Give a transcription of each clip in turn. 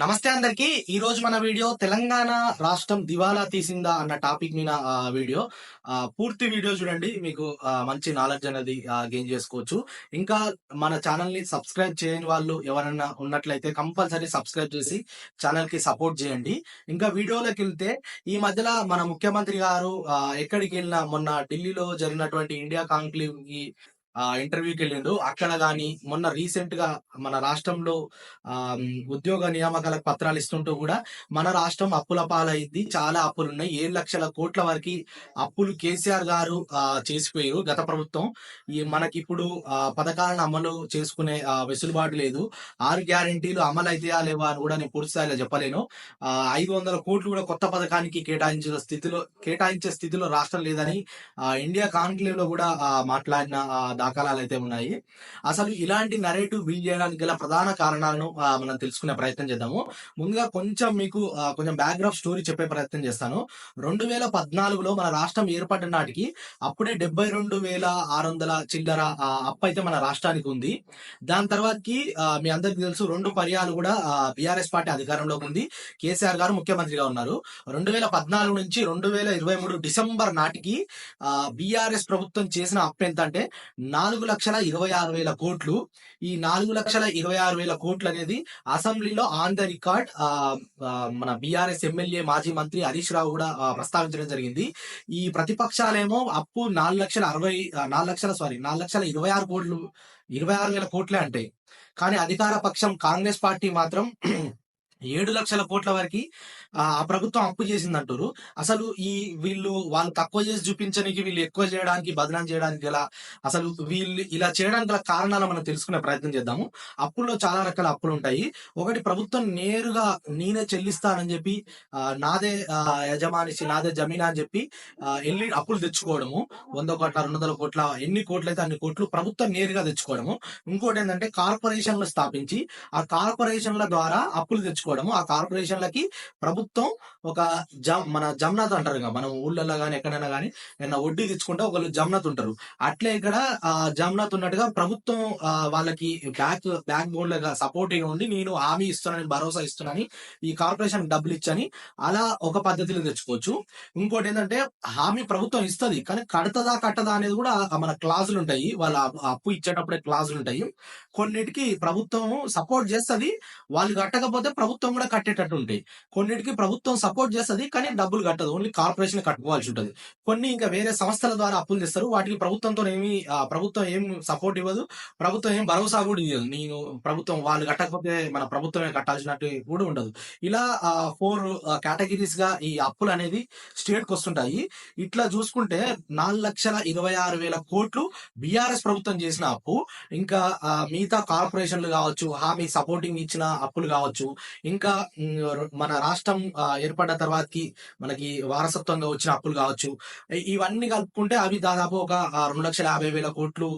నమస్తే అందరికి. ఈ రోజు మన వీడియో తెలంగాణ రాష్ట్రం దివాలా తీసిందా అన్న టాపిక్ మీద వీడియో. పూర్తి వీడియో చూడండి. మీకు మంచి నాలెడ్జ్ అనేది గెయిన్ చేసుకోవచ్చు. ఇంకా మన ఛానల్ని సబ్స్క్రైబ్ చేయని వాళ్ళు ఎవరైనా ఉన్నట్లయితే కంపల్సరీ సబ్స్క్రైబ్ చేసి ఛానల్కి సపోర్ట్ చేయండి. ఇంకా వీడియోలోకి వెళ్తే ఈ మధ్యలో మన ముఖ్యమంత్రి గారు ఎక్కడికి వెళ్ళినా మొన్న ఢిల్లీలో జరిగినటువంటి ఇండియా కాంక్లేవ్కి ఇంటర్వ్యూకి వెళ్ళిండు. అక్కడ గాని మొన్న రీసెంట్గా మన రాష్ట్రంలో ఆ ఉద్యోగ నియామకాలకు పత్రాలు ఇస్తుంటూ కూడా మన రాష్ట్రం అప్పుల పాలైంది చాలా అప్పులు ఉన్నాయి ఏడు లక్షల కోట్ల వరకు అప్పులు కేసీఆర్ గారు ఆ, చేసిపోయారు గత ప్రభుత్వం. ఈ మనకి ఇప్పుడు ఆ, పథకాలను అమలు చేసుకునే వెసులుబాటు లేదు. ఆరు గ్యారెంటీలు అమలు అయితేయా లేవా అని కూడా నేను పూర్తి స్థాయిలో చెప్పలేను. ఆ, ఐదు వందల కోట్లు కూడా కొత్త పథకానికి కేటాయించిన స్థితిలో కేటాయించే స్థితిలో రాష్ట్రం లేదని ఆ, ఇండియా కాన్క్లేవ్లో కూడా మాట్లాడిన దాఖలాలు అయితే ఉన్నాయి. అసలు ఇలాంటి నరేటివ్ బిల్డ్ చేయడానికి గల ప్రధాన కారణాలను మనం తెలుసుకునే ప్రయత్నం చేద్దాము. ముందుగా కొంచెం మీకు కొంచెం బ్యాక్గ్రౌండ్ స్టోరీ చెప్పే ప్రయత్నం చేస్తాను. రెండు వేల పద్నాలుగులో మన రాష్ట్రం ఏర్పడిన నాటికి అప్పుడే డెబ్బై రెండు వేల ఆరు వందల చిల్లర ఆ, అప్పు అయితే మన రాష్ట్రానికి ఉంది. దాని తర్వాతకి మీ అందరికి తెలుసు రెండు పర్యాలు కూడా బీఆర్ఎస్ పార్టీ అధికారంలో ఉంది. కేసీఆర్ గారు ముఖ్యమంత్రిగా ఉన్నారు. రెండు వేల పద్నాలుగు నుంచి రెండు వేల ఇరవై మూడు డిసెంబర్ నాటికి బీఆర్ఎస్ ప్రభుత్వం చేసిన అప్పు ఎంత అంటే నాలుగు లక్షల ఇరవై ఆరు వేల కోట్లు. ఈ నాలుగు లక్షల ఇరవై ఆరు వేల కోట్లు అనేది అసెంబ్లీలో ఆన్ ద రికార్డ్ ఆ, మన బీఆర్ఎస్ ఎమ్మెల్యే మాజీ మంత్రి హరీష్ రావు కూడా ప్రస్తావించడం జరిగింది. ఈ ప్రతిపక్షాలేమో అప్పు నాలుగు లక్షల అరవై నాలుగు లక్షల సారీ నాలుగు లక్షల ఇరవై ఆరు కోట్లు ఇరవై ఆరు వేల కోట్లే అంటే కానీ అధికార పక్షం కాంగ్రెస్ పార్టీ మాత్రం ఏడు లక్షల కోట్ల వరకు ఆ ప్రభుత్వం అప్పు చేసింది అంటారు అసలు ఈ వీళ్ళు వాళ్ళు తక్కువ చేసి చూపించడానికి వీళ్ళు ఎక్కువ చేయడానికి బదనాం చేయడానికి గల అసలు వీళ్ళు ఇలా చేయడానికి గల కారణాలు మనం తెలుసుకునే ప్రయత్నం చేద్దాము. అప్పుల్లో చాలా రకాల అప్పులు ఉంటాయి. ఒకటి ప్రభుత్వం నేరుగా నేనే చెల్లిస్తానని చెప్పి నాదే యజమానిసి నాదే జమీనా అని చెప్పి వెళ్ళి అప్పులు తెచ్చుకోవడము. వంద కోట్ల రెండు వందల కోట్ల ఎన్ని కోట్లు అయితే అన్ని కోట్లు ప్రభుత్వం నేరుగా తెచ్చుకోవడము. ఇంకోటి ఏంటంటే కార్పొరేషన్లు స్థాపించి ఆ కార్పొరేషన్ల ద్వారా అప్పులు తెచ్చుకోవడం. చేసుకోవడము. ఆ కార్పొరేషన్లకి ప్రభుత్వం ఒక జమ్ మన జమ్నాథ్ అంటారు ఇంకా మనం ఊళ్ళల్లో కానీ ఎక్కడైనా కానీ ఏదైనా వడ్డీ తెచ్చుకుంటే ఒకళ్ళు జమ్నాథ్ ఉంటారు. అట్లే ఇక్కడ ఆ జమ్నాథ్ ఉన్నట్టుగా ప్రభుత్వం వాళ్ళకి బ్యాక్ బ్యాక్ బోన్ లాగా సపోర్టింగ్ ఉండి నేను హామీ ఇస్తున్నానని భరోసా ఇస్తున్నానని ఈ కార్పొరేషన్ డబ్బులు ఇచ్చని అలా ఒక పద్ధతిలో తెచ్చుకోవచ్చు. ఇంకోటి ఏంటంటే హామీ ప్రభుత్వం ఇస్తుంది కానీ కడతదా కట్టదా అనేది కూడా మన క్లాజులు ఉంటాయి. వాళ్ళ అప్పు ఇచ్చేటప్పుడే క్లాజులు ఉంటాయి. కొన్నిటికి ప్రభుత్వం సపోర్ట్ చేస్తది. వాళ్ళు కట్టకపోతే ప్రభుత్వం ప్రభుత్వం కూడా కట్టేటట్టు ఉంటాయి. కొన్నిటికి ప్రభుత్వం సపోర్ట్ చేస్తుంది కానీ డబ్బులు కట్టదు. ఓన్లీ కార్పొరేషన్ కట్టుకోవాల్సి ఉంటుంది. కొన్ని ఇంకా వేరే సంస్థల ద్వారా అప్పులు తెస్తారు. వాటికి ప్రభుత్వంతో ఏమి ప్రభుత్వం ఏం సపోర్ట్ ఇవ్వదు. ప్రభుత్వం ఏం భరోసా కూడా ఇవ్వదు నేను ప్రభుత్వం వాళ్ళు కట్టకపోతే మన ప్రభుత్వమే కట్టాల్సినట్టు కూడా ఉండదు. ఇలా ఫోర్ కేటగిరీస్గా ఈ అప్పులు అనేది స్టేట్కి వస్తుంటాయి. ఇట్లా చూసుకుంటే నాలుగు లక్షల ఇరవై ఆరు వేల కోట్లు బీఆర్ఎస్ ప్రభుత్వం చేసిన అప్పు. ఇంకా మిగతా కార్పొరేషన్లు కావచ్చు హామీ సపోర్టింగ్ ఇచ్చిన అప్పులు కావచ్చు. ఇంకా మన రాష్ట్రం ఏర్పడ్డ తర్వాతకి మనకి వారసత్వంగా వచ్చిన అప్పులు కావచ్చు. ఇవన్నీ కలుపుకుంటే అవి దాదాపు ఒక రెండు లక్షల యాభై వేల కోట్లు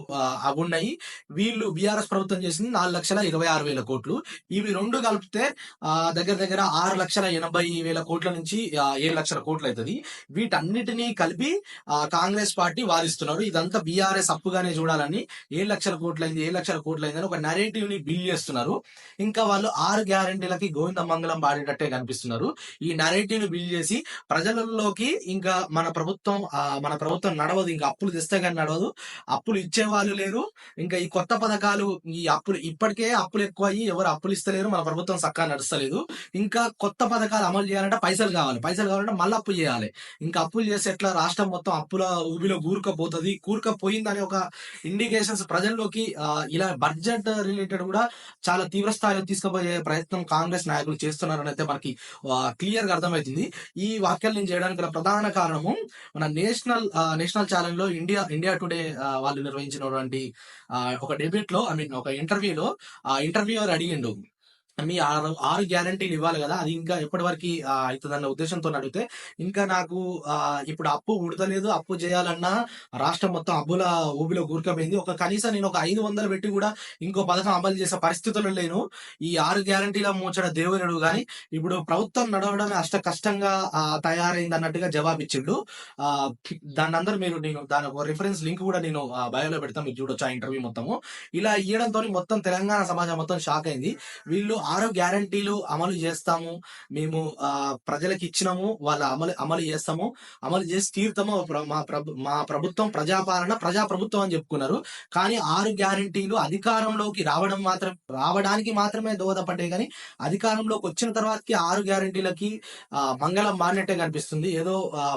అవి ఉన్నాయి వీళ్ళు బీఆర్ఎస్ ప్రభుత్వం చేసింది నాలుగు లక్షల ఇరవై ఆరు వేల కోట్లు. ఇవి రెండు కలిపితే ఆ, దగ్గర దగ్గర ఆరు లక్షల ఎనభై వేల కోట్ల నుంచి ఏడు లక్షల కోట్లు అవుతుంది వీటన్నిటినీ కలిపి ఆ, కాంగ్రెస్ పార్టీ వాదిస్తున్నారు. ఇదంతా బీఆర్ఎస్ అప్పుగానే చూడాలని ఏడు లక్షల కోట్లైంది ఏడు లక్షల కోట్లైందని ఒక నరేటివ్ని బిల్ చేస్తున్నారు. ఇంకా వాళ్ళు ఆరు గ్యారంటీలకి గో మంగళం పాడేటట్టే కనిపిస్తున్నారు. ఈ నెరేటివ్ని బిల్ చేసి ప్రజలలోకి ఇంకా మన ప్రభుత్వం మన ప్రభుత్వం నడవదు. ఇంకా అప్పులు తెస్తే కానీ నడవదు. అప్పులు ఇచ్చే వాళ్ళు లేరు. ఇంకా ఈ కొత్త పథకాలు ఈ అప్పులు ఇప్పటికే అప్పులు ఎక్కువ అయ్యి ఎవరు అప్పులు ఇస్తలేరు. మన ప్రభుత్వం చక్కగా నడుస్తలేదు. ఇంకా కొత్త పథకాలు అమలు చేయాలంటే పైసలు కావాలి. పైసలు కావాలంటే మళ్ళీ అప్పు చేయాలి. ఇంకా అప్పులు చేస్తే ఎట్లా? రాష్ట్రం మొత్తం అప్పుల ఊబిలో కూరుకపోతుంది. కూరుకపోయిందనే ఒక ఇండికేషన్స్ ప్రజల్లోకి ఇలా బడ్జెట్ రిలేటెడ్ కూడా చాలా తీవ్ర స్థాయిలో తీసుకుపోయే ప్రయత్నం కాంగ్రెస్ నాయకులు చేస్తున్నారని అయితే మనకి క్లియర్గా అర్థమవుతుంది ఈ వ్యాఖ్యలు నేను చేయడానికి ప్రధాన కారణము మన నేషనల్ నేషనల్ ఛానల్లో ఇండియా ఇండియా టుడే వాళ్ళు నిర్వహించినటువంటి ఒక డెబేట్లో ఐ మీన్ ఒక ఇంటర్వ్యూలో ఆ ఇంటర్వ్యూయర్ అడిగిండు. మీ ఆరు ఆరు గ్యారంటీలు ఇవ్వాలి కదా అది ఇంకా ఎప్పటి వరకు అవుతుందన్న ఉద్దేశంతో అడిగితే ఇంకా నాకు ఇప్పుడు అప్పు ఉడతలేదు అప్పు చేయాలన్నా రాష్ట్రం మొత్తం అప్పుల ఊబిలో కూరుకపోయింది. ఒక కనీసం నేను ఒక ఐదు వందలు పెట్టి కూడా ఇంకో పథకం అమలు చేసే పరిస్థితుల్లో లేను. ఈ ఆరు గ్యారంటీల మూచడ దేవుడు కానీ ఇప్పుడు ప్రభుత్వం నడవడమే అష్ట కష్టంగా తయారైంది అన్నట్టుగా జవాబిచ్చిండు ఆ, దాన్ని అందరూ మీరు నేను దాని ఒక రిఫరెన్స్ లింక్ కూడా నేను బయోలో పెడతాను మీరు చూడొచ్చు ఆ ఇంటర్వ్యూ మొత్తము. ఇలా ఇవ్వడంతో మొత్తం తెలంగాణ సమాజం మొత్తం షాక్ అయింది. వీళ్ళు ఆరు గ్యారంటీలు అమలు చేస్తాము. మేము ఆ, ప్రజలకు ఇచ్చినాము వాళ్ళ అమలు అమలు చేస్తాము. అమలు చేసి తీరుతాము. మా ప్రభు మా ప్రభుత్వం ప్రజాపాలన ప్రజా ప్రభుత్వం అని చెప్పుకున్నారు. కానీ ఆరు గ్యారంటీలు అధికారంలోకి రావడం మాత్రం రావడానికి మాత్రమే దోహదపడ్డాయి. కానీ అధికారంలోకి వచ్చిన తర్వాతకి ఆరు గ్యారంటీలకి ఆ, మంగళం మారినట్టే కనిపిస్తుంది. ఏదో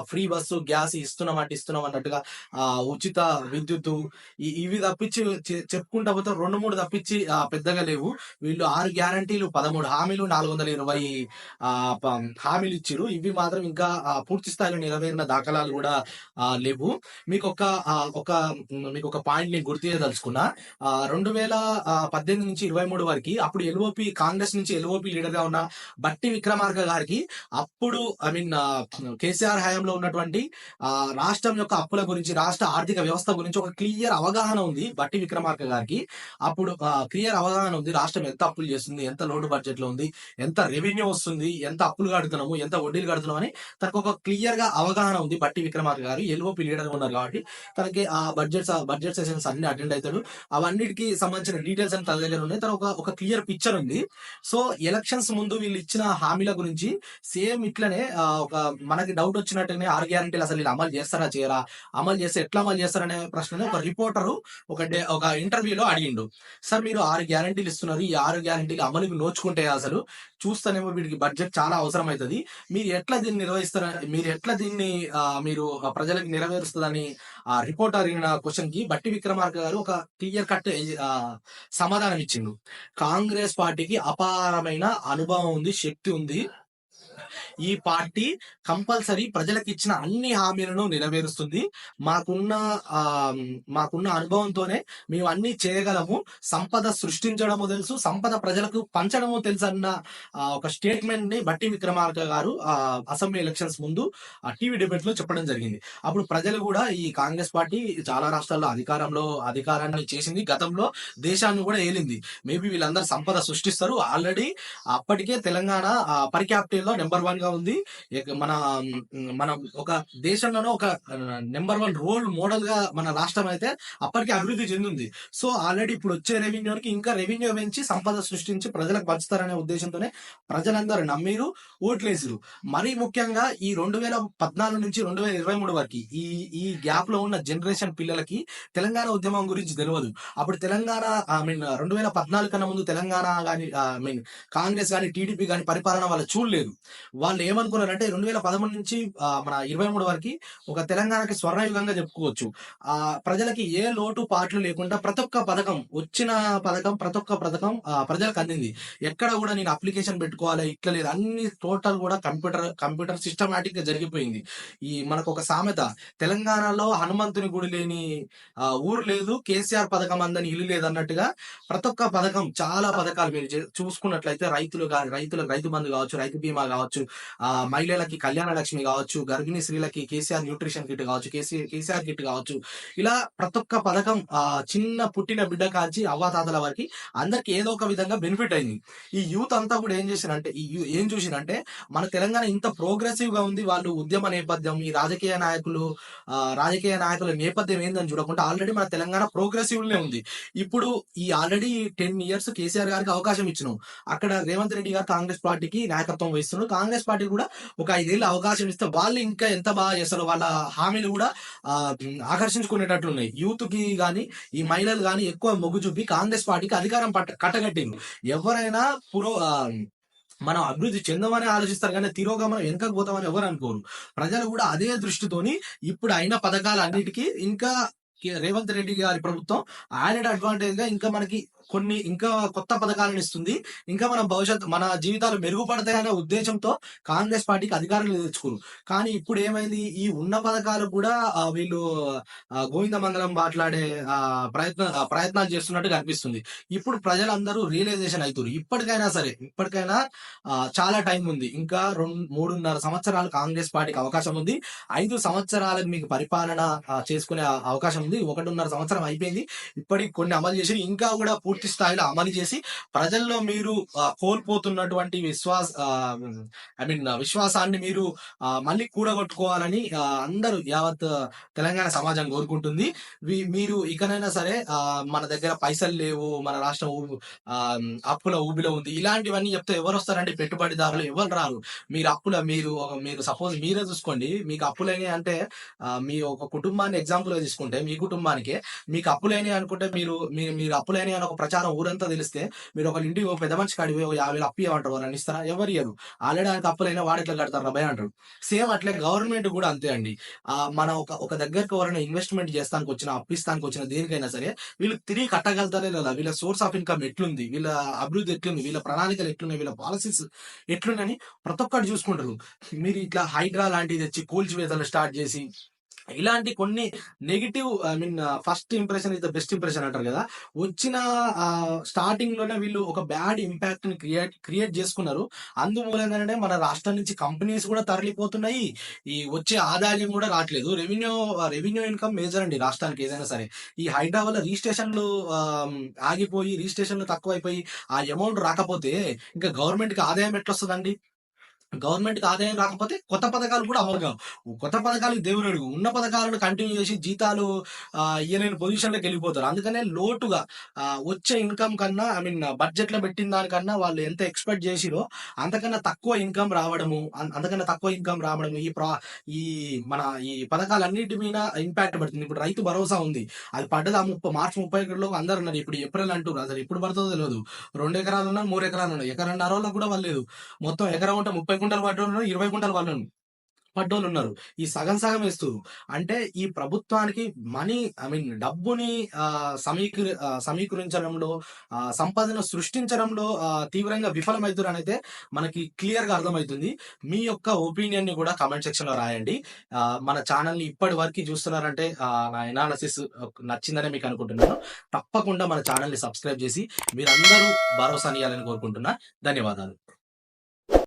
ఫ్రీ బస్సు గ్యాస్ ఇస్తున్నాం అంటే ఇస్తున్నాం అన్నట్టుగా ఆ, ఉచిత విద్యుత్ ఇవి తప్పించి చెప్పుకుంటా పోతే రెండు మూడు తప్పించి పెద్దగా లేవు. వీళ్ళు ఆరు హామీలు పదమూడు హామీలు నాలుగు వందల ఇరవై ఆ, హామీలు ఇచ్చారు. ఇవి మాత్రం ఇంకా పూర్తి స్థాయిలో నెరవేరిన దాఖలాలు కూడా లేవు. మీకు ఒక ఒక మీకు ఒక పాయింట్ నేను గుర్తు చేయదలుచుకున్నా. ఆ, రెండు వేల పద్దెనిమిది నుంచి ఇరవై మూడు వరకు అప్పుడు ఎల్ఓపి కాంగ్రెస్ నుంచి ఎల్ఓపి లీడర్గా ఉన్న బట్టి విక్రమార్క గారికి అప్పుడు ఐ మీన్ కేసీఆర్ హయాంలో ఉన్నటువంటి ఆ రాష్ట్రం యొక్క అప్పుల గురించి రాష్ట్ర ఆర్థిక వ్యవస్థ గురించి ఒక క్లియర్ అవగాహన ఉంది బట్టి విక్రమార్క గారికి. అప్పుడు క్లియర్ అవగాహన ఉంది రాష్ట్రం ఎంత అప్పులు చేస్తుంది ఎంత లోటు బడ్జెట్లో ఉంది. ఎంత రెవెన్యూ వస్తుంది ఎంత అప్పులు కడుతున్నాము ఎంత వడ్డీలు కడుతున్నాము అని తనకు ఒక క్లియర్గా అవగాహన ఉంది బట్టి విక్రమార్క గారు. ఎల్ఓపి లీడర్ ఉన్నారు కాబట్టి తనకి ఆ బడ్జెట్స్ బడ్జెట్ సెషన్స్ అన్ని అటెండ్ అవుతాడు. అవన్నిటికి సంబంధించిన డీటెయిల్స్ అని తన దగ్గర ఉన్నాయి. తన ఒక ఒక క్లియర్ పిక్చర్ ఉంది. సో ఎలక్షన్స్ ముందు వీళ్ళు ఇచ్చిన హామీల గురించి సేమ్ ఇట్లనే ఒక మనకి డౌట్ వచ్చినట్టుగానే ఆరు గ్యారంటీలు అసలు వీళ్ళు అమలు చేస్తారా చేయరా? అమలు చేస్తే ఎట్లా అమలు చేస్తారనే ప్రశ్నని ఒక రిపోర్టరు ఒక డే ఒక ఇంటర్వ్యూలో అడిగిండు. సార్ మీరు ఆరు గ్యారంటీలు ఇస్తున్నారు. ఈ ఆరు గ్యారంటీలు అమలు నోచుకుంటే అసలు చూస్తేనేమో వీడికి బడ్జెట్ చాలా అవసరం అవుతుంది మీరు ఎట్లా దీన్ని నిర్వహిస్తారు మీరు ఎట్లా దీన్ని ఆ, మీరు ప్రజలకు నెరవేరుస్తుందని ఆ రిపోర్ట్ అడిగిన క్వశ్చన్కి బట్టి విక్రమార్క గారు ఒక క్లియర్ కట్ సమాధానం ఇచ్చిండు. కాంగ్రెస్ పార్టీకి అపారమైన అనుభవం ఉంది శక్తి ఉంది. ఈ పార్టీ కంపల్సరీ ప్రజలకు ఇచ్చిన అన్ని హామీలను నెరవేరుస్తుంది. మాకున్న ఆ మాకున్న అనుభవంతోనే మేము అన్ని చేయగలము. సంపద సృష్టించడము తెలుసు. సంపద ప్రజలకు పంచడము తెలుసు అన్న ఆ, ఒక స్టేట్మెంట్ని బట్టి విక్రమార్క గారు ఆ, అసెంబ్లీ ఎలక్షన్స్ ముందు ఆ టీవీ డిబేట్లో చెప్పడం జరిగింది. అప్పుడు ప్రజలు కూడా ఈ కాంగ్రెస్ పార్టీ చాలా రాష్ట్రాల్లో అధికారంలో అధికారాన్ని చేసింది. గతంలో దేశాన్ని కూడా ఏలింది. మేబీ వీళ్ళందరూ సంపద సృష్టిస్తారు. ఆల్రెడీ అప్పటికే తెలంగాణ పర్ క్యాపిటల్ నెంబర్ వన్గా ఉంది. మన మన మనం ఒక దేశంలోనే ఒక నెంబర్ వన్ రోల్ మోడల్గా మన రాష్ట్రం అయితే అప్పటికే అభివృద్ధి చెందింది. సో ఆల్రెడీ ఇప్పుడు వచ్చే రెవెన్యూకి ఇంకా రెవెన్యూ పెంచి సంపద సృష్టించి ప్రజలకు పంచుతారనే ఉద్దేశంతోనే ప్రజలందరూ నమ్మిరు ఓట్లేసిరు. మరీ ముఖ్యంగా ఈ రెండు వేల పద్నాలుగు నుంచి రెండు వేల ఇరవై మూడు వరకు ఈ ఈ గ్యాప్లో ఉన్న జనరేషన్ పిల్లలకి తెలంగాణ ఉద్యమం గురించి తెలియదు అప్పుడు తెలంగాణ ఐ మీన్ రెండు వేల పద్నాలుగు కన్నా ముందు తెలంగాణ కానీ ఐ మీన్ కాంగ్రెస్ కానీ టీడీపీ కానీ పరిపాలన వాళ్ళు చూడలేదు వాళ్ళు ఏమనుకున్నారంటే రెండు వేల పదమూడు నుంచి మన ఇరవై మూడు వరకు ఒక తెలంగాణకి స్వర్ణయుగంగా చెప్పుకోవచ్చు. ఆ ప్రజలకి ఏ లోటు పాటలు లేకుండా ప్రతి ఒక్క పథకం వచ్చిన పథకం ప్రతి ఒక్క పథకం ఆ, ప్రజలకు అందింది. ఎక్కడ కూడా నేను అప్లికేషన్ పెట్టుకోవాలి ఇట్లా లేదు. అన్ని టోటల్ కూడా కంప్యూటర్ కంప్యూటర్ సిస్టమేటిక్గా జరిగిపోయింది. ఈ మనకు ఒక సామెత తెలంగాణలో హనుమంతుని గుడి లేని ఆ, ఊరు లేదు కేసీఆర్ పథకం అందని ఇల్లు లేదు అన్నట్టుగా ప్రతి ఒక్క పథకం చాలా పథకాలు మీరు చూసుకున్నట్లయితే రైతులు గా- రైతులకు రైతు బంధు కావచ్చు రైతు బీమా కావచ్చు ఆ మహిళలకి కళ్యాణ లక్ష్మి కావచ్చు గర్భిణీ స్త్రీలకి కేసీఆర్ న్యూట్రిషన్ కిట్ కావచ్చు కేసీ కేసీఆర్ కిట్ కావచ్చు. ఇలా ప్రతి ఒక్క పథకం ఆ చిన్న పుట్టిన బిడ్డ కాంచి అవ్వాతాతల వరకు అందరికి ఏదో ఒక విధంగా బెనిఫిట్ అయింది. ఈ యూత్ అంతా కూడా ఏం చేసినంటే ఈ ఏం చూసినంటే మన తెలంగాణ ఇంత ప్రోగ్రెసివ్గా ఉంది వాళ్ళు ఉద్యమ నేపథ్యం ఈ రాజకీయ నాయకులు ఆ, రాజకీయ నాయకుల నేపథ్యం ఏందని చూడకుండా ఆల్రెడీ మన తెలంగాణ ప్రోగ్రెసివ్ లే ఉంది. ఇప్పుడు ఈ ఆల్రెడీ టెన్ ఇయర్స్ కేసీఆర్ గారికి అవకాశం ఇచ్చినాం. అక్కడ రేవంత్ రెడ్డి గారు కాంగ్రెస్ పార్టీకి నాయకత్వం వహిస్తున్నారు కాంగ్రెస్ పార్టీ కూడా ఒక ఐదేళ్ళు అవకాశం ఇస్తే వాళ్ళు ఇంకా ఎంత బాగా చేస్తారో వాళ్ళ హామీలు కూడా ఆకర్షించుకునేటట్లున్నాయి ఆకర్షించుకునేటట్లు ఉన్నాయి యూత్కి గాని ఈ మహిళలు కానీ ఎక్కువ మొగ్గు చూపి కాంగ్రెస్ పార్టీకి అధికారం పట్ట కట్టగట్టింది ఎవరైనా పురో మనం అభివృద్ధి చెందమని ఆలోచిస్తారు కానీ తిరోగమనం వెనకకు పోతామని ఎవరు అనుకోరు. ప్రజలు కూడా అదే దృష్టితోని ఇప్పుడు అయిన పథకాలు అన్నిటికీ ఇంకా రేవంత్ రెడ్డి గారి ప్రభుత్వం ఆయన అడ్వాంటేజ్గా ఇంకా మనకి కొన్ని ఇంకా కొత్త పథకాలను ఇస్తుంది. ఇంకా మన భవిష్యత్తు మన జీవితాలు మెరుగుపడతాయనే ఉద్దేశంతో కాంగ్రెస్ పార్టీకి అధికారం తెచ్చుకోరు కానీ ఇప్పుడు ఏమైంది? ఈ ఉన్న పథకాలు కూడా వీళ్ళు గోవింద గోవిందమంగళం మాట్లాడే ఆ, ప్రయత్న ప్రయత్నాలు చేస్తున్నట్టు కనిపిస్తుంది ఇప్పుడు ప్రజలందరూ రియలైజేషన్ అవుతారు ఇప్పటికైనా సరే ఇప్పటికైనా చాలా టైం ఉంది. ఇంకా రెండు మూడున్నర సంవత్సరాలు కాంగ్రెస్ పార్టీకి అవకాశం ఉంది. ఐదు సంవత్సరాలకు మీకు పరిపాలన చేసుకునే అవకాశం ఉంది. ఒకటిన్నర సంవత్సరం అయిపోయింది. ఇప్పటికి కొన్ని అమలు చేసి ఇంకా కూడా పూర్తి పూర్తి స్థాయిలో అమలు చేసి ప్రజల్లో మీరు కోల్పోతున్నటువంటి విశ్వాస ఐ మీన్ విశ్వాసాన్ని మీరు మళ్ళీ కూడగొట్టుకోవాలని అందరూ యావత్ తెలంగాణ సమాజం కోరుకుంటుంది. మీరు ఇకనైనా సరే మన దగ్గర పైసలు లేవు మన రాష్ట్రం ఆ, అప్పుల ఊబిలో ఉంది. ఇలాంటివన్నీ చెప్తే ఎవరు వస్తారండి పెట్టుబడిదారులు ఎవరు రారు? మీరు అప్పుల మీరు మీరు సపోజ్ మీరే చూసుకోండి. మీకు అప్పులైనాయి అంటే మీ ఒక కుటుంబాన్ని ఎగ్జాంపుల్గా తీసుకుంటే మీ కుటుంబానికి మీకు అప్పులైనాయి అనుకుంటే మీరు మీరు మీరు అని ఒక ప్రచారం ఊరంతా తెలిస్తే మీరు ఒక ఇంటికి పెద్ద మంచి కాడిపోయి పోయి యాభై వేలు అప్పు ఇవ్వమంటారు వాళ్ళని ఇస్తారా? ఎవరు ఇవ్వరు ఆల్రెడీ ఆయన అప్పులైనా వాడు ఎట్లా కడతారు రబాయ్ అంటారు సేమ్ అట్లే గవర్నమెంట్ కూడా అంతే అండి. ఆ మన ఒక ఒక దగ్గరకు ఎవరైనా ఇన్వెస్ట్మెంట్ చేస్తానికి వచ్చిన అప్పిస్తానికి వచ్చిన దేనికైనా సరే వీళ్ళు తిరిగి కట్టగలుగుతారే లేదా వీళ్ళ సోర్స్ ఆఫ్ ఇన్కమ్ ఎట్లుంది? వీళ్ళ అభివృద్ధి ఎట్లుంది? వీళ్ళ ప్రణాళికలు ఎట్లున్నాయి? వీళ్ళ పాలసీస్ ఎట్లున్నాయని ప్రతి ఒక్కటి చూసుకుంటారు. మీరు ఇట్లా హైడ్రా లాంటిది తెచ్చి కూల్చివేతలు స్టార్ట్ చేసి ఇలాంటి కొన్ని negative I mean first impression is the best impression అంటారు కదా. వచ్చిన స్టార్టింగ్లోనే వీళ్ళు ఒక బ్యాడ్ ఇంపాక్ట్ని క్రియేట్ క్రియేట్ చేసుకున్నారు. అందుమూలంగానే మన రాష్ట్రం నుంచి కంపెనీస్ కూడా తరలిపోతున్నాయి. ఈ వచ్చే ఆదాయం కూడా రావట్లేదు. రెవెన్యూ రెవెన్యూ ఇన్కమ్ మేజర్ అండి రాష్ట్రానికి ఏదైనా సరే. ఈ హైదరాబాద్ వల్ల రిజిస్ట్రేషన్లు ఆగిపోయి రిజిస్ట్రేషన్లు తక్కువైపోయి ఆ అమౌంట్ రాకపోతే ఇంకా గవర్నమెంట్కి ఆదాయం ఎట్లొస్తుందండి? గవర్నమెంట్కి ఆదాయం రాకపోతే కొత్త పథకాలు కూడా అమలు కావు. కొత్త పథకాలకు దేవుడు అడుగు. ఉన్న పథకాలను కంటిన్యూ చేసి జీతాలు ఇయ్యలేని పొజిషన్లోకి వెళ్ళిపోతారు. అందుకనే లోటుగా వచ్చే ఇన్కమ్ కన్నా ఐ మీన్ బడ్జెట్లో పెట్టిన దానికన్నా వాళ్ళు ఎంత ఎక్స్పెక్ట్ చేసిరో అంతకన్నా తక్కువ ఇన్కమ్ రావడము అంతకన్నా తక్కువ ఇన్కమ్ రావడం ఈ ప్రా ఈ మన ఈ పథకాలన్నిటి మీద ఇంపాక్ట్ పడుతుంది. ఇప్పుడు రైతు భరోసా ఉంది. అది పడ్డది? ముప్పై మార్చి ముప్పై ఒకటిలో అందరు ఉన్నారు. ఇప్పుడు ఏప్రిల్ అంటారు అసలు ఎప్పుడు పడుతుందో తెలియదు రెండు ఎకరాలు ఉన్నారు మూడు ఎకరాలు ఉన్నారు ఎకరన్నర వాళ్ళకి కూడా వాళ్ళలేదు మొత్తం ఎకరం ఉంటే ముప్పై గుంటలు పడ్డోళ్ళు ఇరవై గుంటలు వాళ్ళు పడ్డోళ్ళు ఉన్నారు. ఈ సగం సగం ఇస్తూ అంటే ఈ ప్రభుత్వానికి మనీ ఐ మీన్ డబ్బుని ఆ, సమీకరి సమీకరించడంలో సంపదను సృష్టించడంలో ఆ, తీవ్రంగా విఫలమవుతారు అయితే మనకి క్లియర్గా అర్థమవుతుంది మీ యొక్క ఒపీనియన్ని కూడా కామెంట్ సెక్షన్లో రాయండి మన ఛానల్ని ఇప్పటి వరకు చూస్తున్నారంటే నా ఎనాలసిస్ నచ్చిందని మీకు అనుకుంటున్నాను. తప్పకుండా మన ఛానల్ని సబ్స్క్రైబ్ చేసి మీరందరూ భరోసా ఇవ్వాలని కోరుకుంటున్నా. ధన్యవాదాలు.